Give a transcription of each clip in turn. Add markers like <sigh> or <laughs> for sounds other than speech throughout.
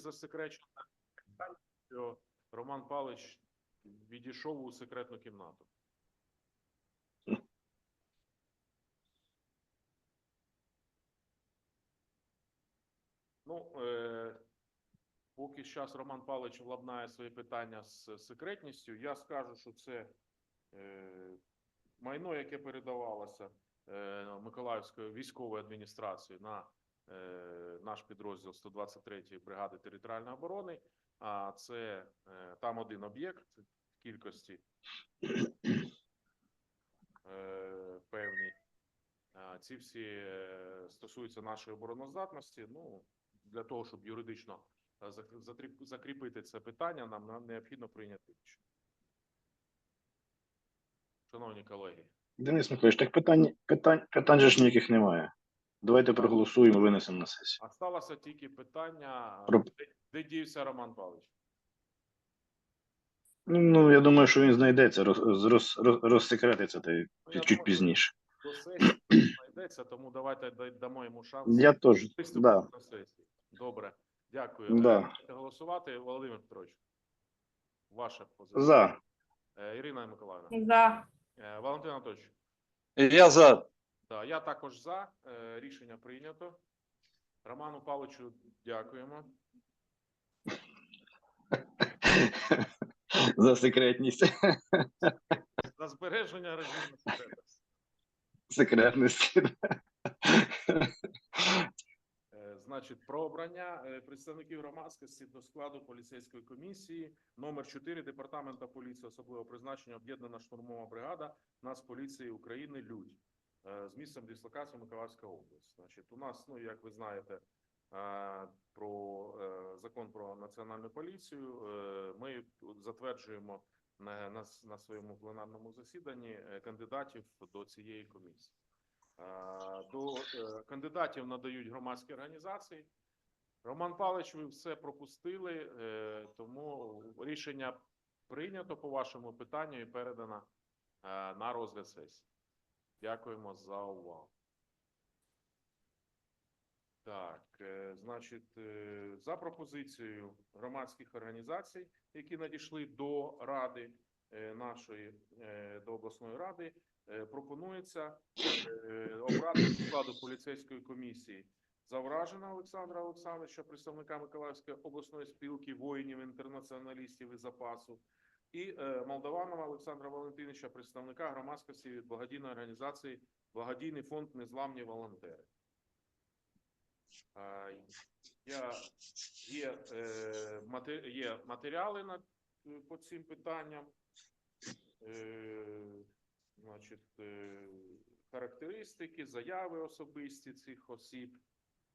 засекречено, що Роман Павлович відійшов у секретну кімнату. Ну, е, поки зараз Роман Павлович владнає свої питання з секретністю, я скажу, що це е, майно, яке передавалося е, Миколаївською військовою адміністрацією на наш підрозділ 123-ї бригади територіальної оборони. А це е, там один об'єкт в кількості е, певній. А Ці всі е, стосуються нашої обороноздатності. Ну, для того, щоб юридично е, закріпити це питання, нам необхідно прийняти рішення. Шановні колеги, Денис Михайлович, так питань, питань, питань же ж ніяких немає. Давайте проголосуємо, винесемо на сесію. осталося тільки питання, Про- де, де дівся Роман Павлович? Ну, я думаю, що він знайдеться, роз, роз, роз, розсекретиться та й Ну, я чуть думаю, пізніше. До сесії знайдеться, тому давайте дай- дамо йому шанс. Я теж, виступити да, на сесії. Добре, дякую. Да. Е, голосувати. Володимир Петрович, ваша позиція. за. Е, Ірина Миколаївна. За. Е, Валентин Анатольович. Я за. Да, я також за. Е, Рішення прийнято. Роману Павловичу дякуємо. <laughs> За секретність. За збереження режиму секретності. Секретності. Е, Значить, про обрання е, представників громадськості до складу поліцейської комісії номер 4 департамента поліції особливого призначення об'єднана штурмова бригада Нацполіції України Людь з місцем дислокації Миколаївська область. Значить, у нас, ну як ви знаєте, е, про е, закон про національну поліцію. е, Ми затверджуємо на, на, своєму пленарному засіданні е, кандидатів до цієї комісії. Е, До е, кандидатів надають громадські організації. Роман Павлович, ви все пропустили, е, тому рішення прийнято по вашому питанню і передано е, на розгляд сесії. Дякуємо за увагу. Так, е, значить, е, за пропозицією громадських організацій, які надійшли до ради е, нашої до обласної ради, пропонується обрати складу поліцейської комісії Завражена Олександра Олександровича, представника Миколаївської обласної спілки воїнів-інтернаціоналістів і запасу, і е, Молдаванова Олександра Валентиновича, представника громадськості від благодійної організації Благодійний фонд Незламні волонтери. Я, є, е, є матеріали на, е, по цим питанням. Е, значить, е, характеристики, заяви особисті цих осіб,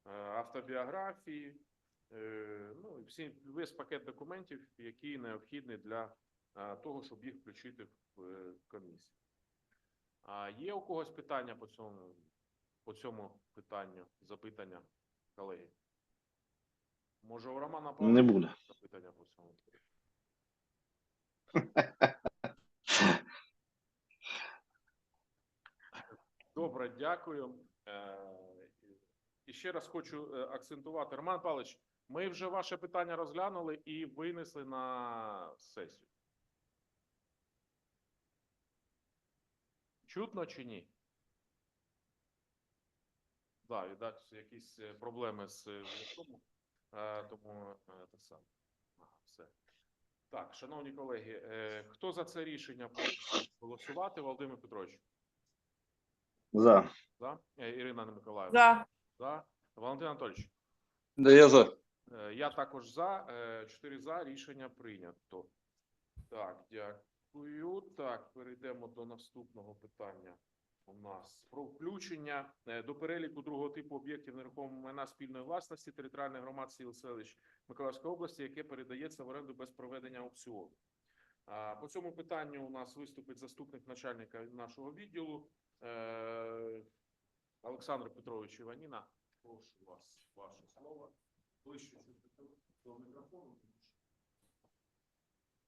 е, автобіографії, е, ну і всі весь пакет документів, які необхідні для того, щоб їх включити в комісію. А є у когось питання по цьому, по цьому питанню, запитання, колеги? Може, у Романа Не буде. запитання по цьому? <laughs> Добре, дякую. Е, І ще раз хочу е, акцентувати. Роман Павлович, ми вже ваше питання розглянули і винесли на сесію. Чутно чи ні? Так, віддать якісь е, проблеми з е, зв'язком, е, тому те саме. Ага, все. Так, шановні колеги, хто за це рішення буде голосувати? Володимир Петрович. За. За? Ірина Миколаївна. За. За. Валентин Анатольович. Да я за. Я також за. Чотири за. Рішення прийнято. Так, дякую. Так, перейдемо до наступного питання. У нас про включення е, до переліку другого типу об'єктів нерухомого майна спільної власності територіальних громад сіл селищ Миколаївської області, яке передається в оренду без проведення аукціону. По цьому питанню у нас виступить заступник начальника нашого відділу е, Олександр Петрович Іваніна. Прошу вас, ваше слово. Ближче до мікрофону.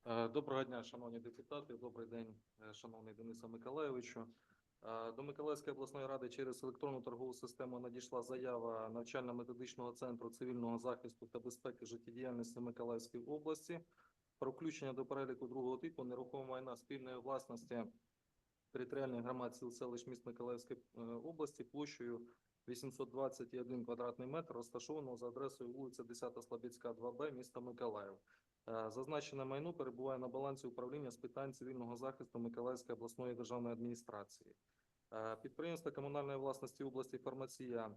Е, Доброго дня, шановні депутати. Добрий день, е, шановний Денисе Миколайовичу. Е, До Миколаївської обласної ради через електронну торгову систему надійшла заява навчально-методичного центру цивільного захисту та безпеки життєдіяльності Миколаївської області про включення до переліку другого типу нерухомого майна спільної власності територіальних громад сіл селищ міст Миколаївської області площею 821 квадратний метр, розташованого за адресою вулиця 10 Слобідська, 2Б, міста Миколаїв. Е, Зазначене майно перебуває на балансі управління з питань цивільного захисту Миколаївської обласної державної адміністрації. Е, Підприємство комунальної власності області «Фармація»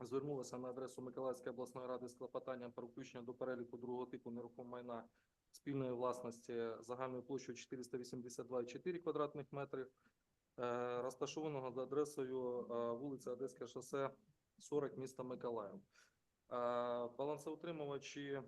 звернулося на адресу Миколаївської обласної ради з клопотанням про включення до переліку другого типу нерухомого майна спільної власності загальною площею 482,4 квадратних метрів, е, розташованого за адресою вулиця Одеське шосе 40 міста Миколаїв. Балансоутримувачі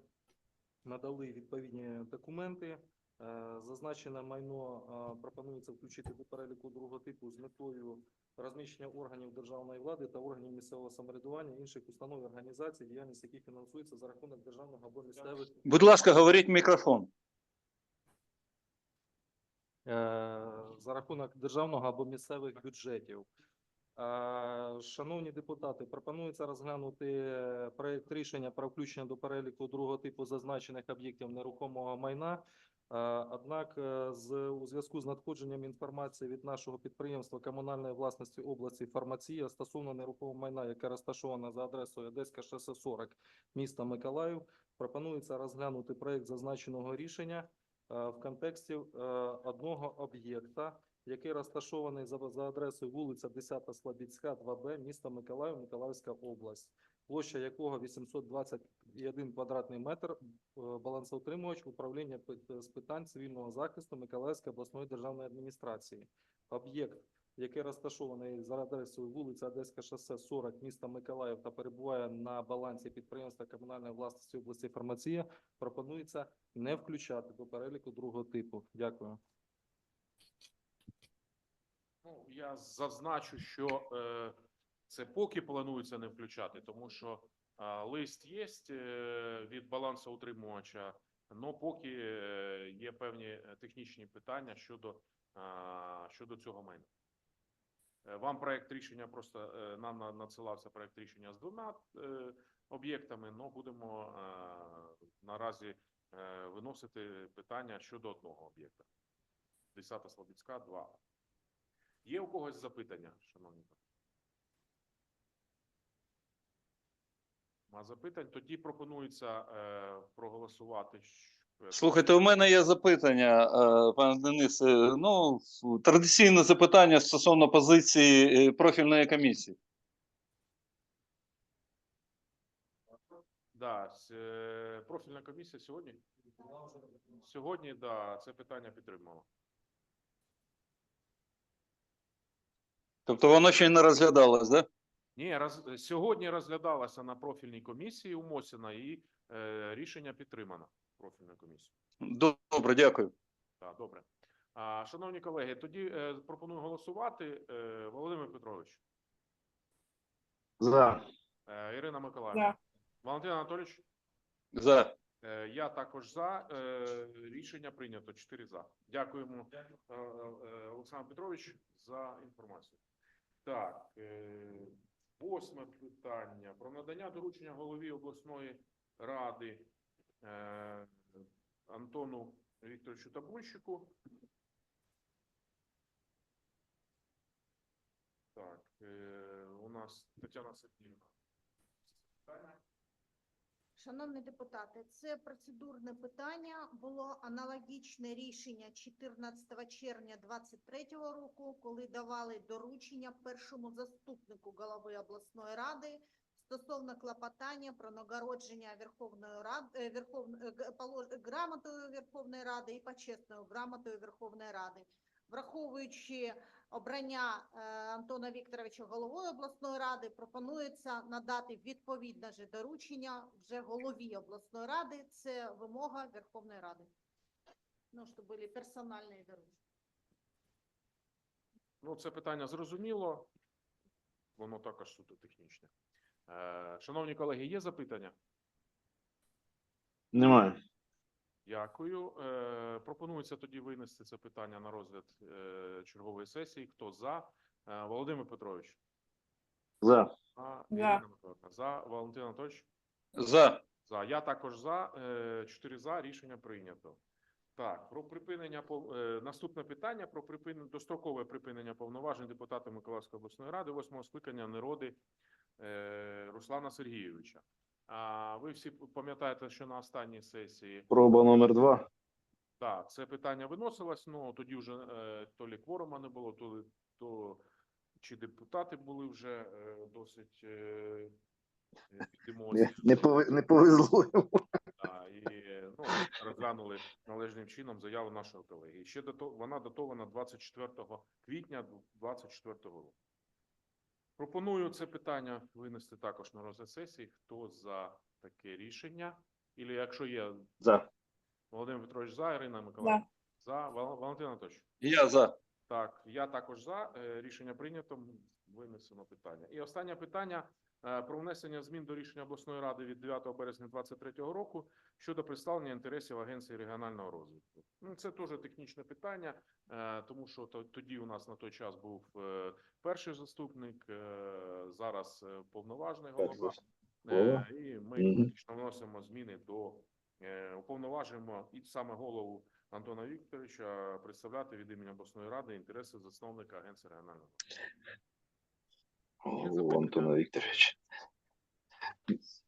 надали відповідні документи. Е, Зазначене майно е, пропонується включити до переліку другого типу з метою розміщення органів державної влади та органів місцевого самоврядування, інших установ і організацій, діяльність яких фінансується за рахунок державного або місцевих Будь ласка, говоріть в мікрофон. е, за рахунок державного або місцевих бюджетів. Е, Шановні депутати, пропонується розглянути проект рішення про включення до переліку другого типу зазначених об'єктів нерухомого майна. Е, Однак, е, з у зв'язку з надходженням інформації від нашого підприємства комунальної власності області «Фармація» стосовно нерухомого майна, яке розташоване за адресою Одеська шосе 40 міста Миколаїв, пропонується розглянути проект зазначеного рішення в контексті одного об'єкта, який розташований за, за адресою вулиця 10 Слобідська, 2Б, міста Миколаїв, Миколаївська область, площа якого 821 квадратний метр, е, балансоутримувач управління з питань цивільного захисту Миколаївської обласної державної адміністрації. Об'єкт, який розташований за адресою вулиця Одеське шосе 40 міста Миколаїв та перебуває на балансі підприємства комунальної власності області «Фармація», пропонується не включати до переліку другого типу. Дякую. Ну, я зазначу, що е, це поки планується не включати, тому що е, лист є е, від балансоутримувача, але поки е, є певні е, технічні питання щодо, е, щодо цього майна. Вам проект рішення просто нам надсилався проект рішення з двома е, об'єктами, але будемо е, наразі е, виносити питання щодо одного об'єкта. 10 Слобідська, 2. Є у когось запитання, шановні? Нема запитань. Тоді пропонується е, проголосувати. Слухайте, у мене є запитання, е, пане Денис. Е, Ну, традиційне запитання стосовно позиції е, профільної комісії. Да, е, профільна комісія сьогодні? Сьогодні, да, це питання підтримала. Тобто воно ще й не розглядалось, да? Ні, роз, сьогодні розглядалася на профільній комісії у Мосіна і е, рішення підтримано профільною комісією. Добре, дякую. Так, добре. А, шановні колеги, тоді е, пропоную голосувати. Е, Володимир Петрович, За. е, Ірина Миколаївна, Валентин Анатолійович, За. е, я також за. Е, рішення прийнято. Чотири за. Дякуємо, е, е, Олександр Петрович, за інформацію. Так, е, восьме питання про надання доручення голові обласної ради е, Антону Вікторовичу Табунщику. Так, е, у нас Тетяна Сергіївна. Питання? Шановні депутати, це процедурне питання. Було аналогічне рішення 14 червня 2023 року, коли давали доручення першому заступнику голови обласної ради стосовно клопотання про нагородження Верховної Ради Верховної грамотою Верховної Ради і почесною грамотою Верховної Ради. Враховуючи обрання е, Антона Вікторовича головою обласної ради, пропонується надати відповідне же доручення вже голові обласної ради. Це вимога Верховної Ради. Ну, щоб були персональні доручення. Ну, це питання зрозуміло. Воно також суто технічне. Е, Шановні колеги, є запитання? Немає. Дякую. Е, Пропонується тоді винести це питання на розгляд е, чергової сесії. Хто за? Е, Володимир Петрович. За. За. Ірина Миколаївна. За. Валентин Анатольович. За. За. Я також за. Е, Чотири за. Рішення прийнято. Так, про припинення пов- е, наступне питання про припинення дострокове припинення повноважень депутата Миколаївської обласної ради восьмого скликання народи е, Руслана Сергійовича. Ви всі пам'ятаєте, що на останній сесії Проба номер два. так, це питання виносилось, ну тоді вже е, то лі кворума не було, то, ли- то чи депутати були вже е, досить е, е. Не, не, повезло. Да, і ну, розглянули належним чином заяву нашого колеги. І ще дато, вона датована 24 квітня 2024 року. Пропоную це питання винести також на розгляд сесії. Хто за таке рішення? Ілі якщо є За. Володимир Петрович за, Ірина Миколаївна за, Вал- Валентин Анатольович. Я за. Так, я також за. Е, Рішення прийнято. Винесено питання. І останнє питання про внесення змін до рішення обласної ради від 9 березня 2023 року щодо представлення інтересів Агенції регіонального розвитку. Ну, це теж технічне питання, е, тому що то- тоді у нас на той час був е, перший заступник, е, зараз е, повноважний голова. Е, І ми фактично вносимо зміни до е, уповноважуємо і саме голову Антона Вікторовича представляти від імені обласної ради інтереси засновника Агенції регіонального. О, Антона Вікторовича.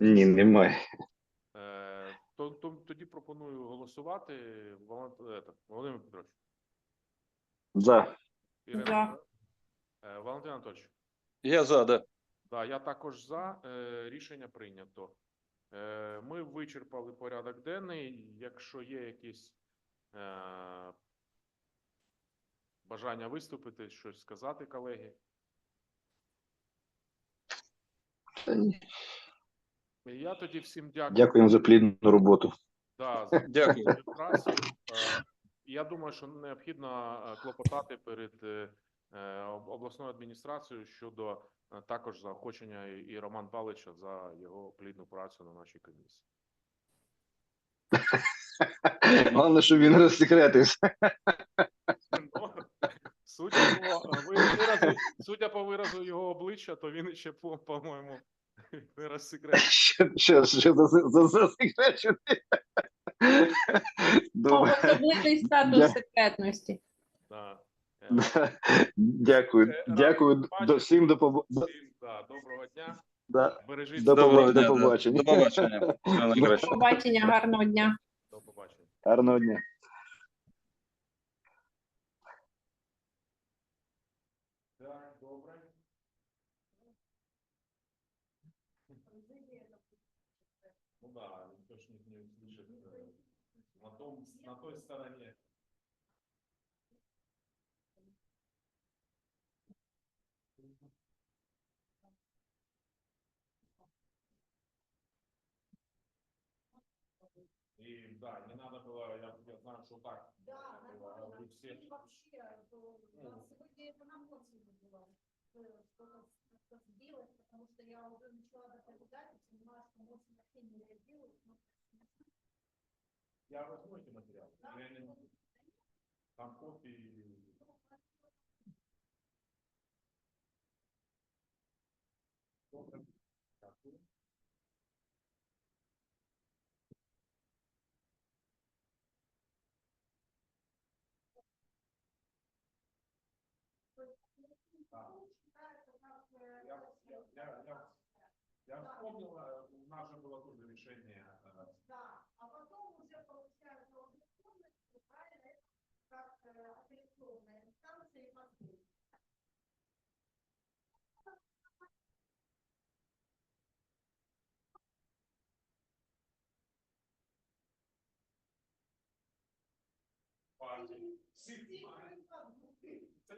Ні, немає. Е, то, то, тоді пропоную голосувати. Валент- ето, Володимир Петрович. За. Ірина, За. Е, Валентин Анатольович. Я за, да. Да, я також за. Е, рішення прийнято. Е, ми вичерпали порядок денний. Якщо є якісь е, бажання виступити, щось сказати, колеги. Та ні. Я тоді всім дякую. Дякуємо за плідну роботу. Да, <laughs> за Дякую. співпрацю. Е, Я думаю, що необхідно е, клопотати перед е, е, об- обласною адміністрацією щодо е, також заохочення і і Роман Павловича за його плідну працю на нашій комісії. Головне, щоб він розсекретився. Ну, ви- виразу, судя по виразу його обличчя, то він ще по- по-моєму <laughs> не розсекретив. Що, що, що за, за, засекречений? Добре. Особливий статус Дя- секретності. Да. Е. Дякую. Дякую. До всім до Всім да, доброго дня. да. Бережіть До себе. побачення. До дня, побачення. До побачення. Найкращого. Побачення, гарного дня. До побачення. Гарного дня. На той стороне. И да, не надо было, я, я знаю, что так. Да, было, нормально. вы все- И вообще, то нас Ну. сегодня это на эмоции было. э, Что-то как-то сбилось, потому что я уже начала доповедать и понимаю, что эмоции вообще не реагируют. но- Я возьму эти материалы. Я не- ну, Там копии. Я, я, я, я, я вспомнил, э, у нас же было тоже решение. э, Да, партии. Всі Всі приймали. Це